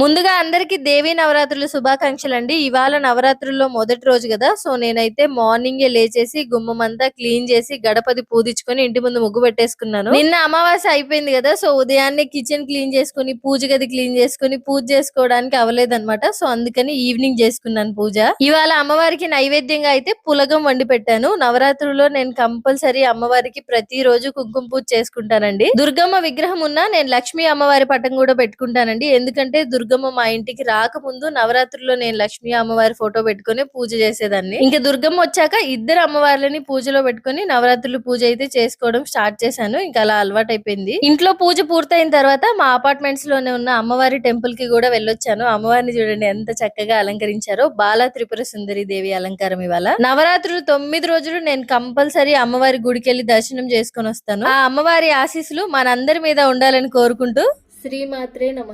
ముందుగా అందరికి దేవీ నవరాత్రుల శుభాకాంక్షలు అండి ఇవాళ నవరాత్రుల్లో మొదటి రోజు కదా సో నేనైతే మార్నింగ్ లేచేసి గుమ్మం అంతా క్లీన్ చేసి గడపది పూదించుకొని ఇంటి ముందు ముగ్గు పెట్టేసుకున్నాను. నిన్న అమావాస్య అయిపోయింది కదా సో ఉదయాన్నే కిచెన్ క్లీన్ చేసుకుని పూజ గది క్లీన్ చేసుకుని పూజ చేసుకోవడానికి అవ్వలేదన్నమాట. సో అందుకని ఈవినింగ్ చేసుకున్నాను పూజ. ఇవాళ అమ్మవారికి నైవేద్యంగా అయితే పులగం వండి పెట్టాను. నవరాత్రుల్లో నేను కంపల్సరీ అమ్మవారికి ప్రతి రోజు కుంకుమ పూజ చేసుకుంటానండి. దుర్గమ్మ విగ్రహం ఉన్నా నేను లక్ష్మీ అమ్మవారి పటం కూడా పెట్టుకుంటానండి. ఎందుకంటే దుర్గ దుర్గమ్మ మా ఇంటికి రాకముందు నవరాత్రుల్లో నేను లక్ష్మీ అమ్మవారి ఫోటో పెట్టుకొని పూజ చేసేదాన్ని. ఇంకా దుర్గమ్మ వచ్చాక ఇద్దరు అమ్మవార్లని పూజలో పెట్టుకొని నవరాత్రులు పూజ అయితే చేసుకోవడం స్టార్ట్ చేశాను. ఇంకా అలా అలవాటు అయిపోయింది ఇంట్లో పూజ పూర్తయిన తర్వాత మా అపార్ట్మెంట్స్లోనే ఉన్న అమ్మవారి టెంపుల్కి కూడా వెళ్ళొచ్చాను. అమ్మవారిని చూడండి ఎంత చక్కగా అలంకరించారో. బాలా త్రిపుర సుందరి దేవి అలంకారం ఇవాళ. నవరాత్రులు తొమ్మిది రోజులు నేను కంపల్సరీ అమ్మవారి గుడికి వెళ్ళి దర్శనం చేసుకొని వస్తాను. ఆ అమ్మవారి ఆశీస్సులు మనందరి మీద ఉండాలని కోరుకుంటూ శ్రీమాత్రే నమ.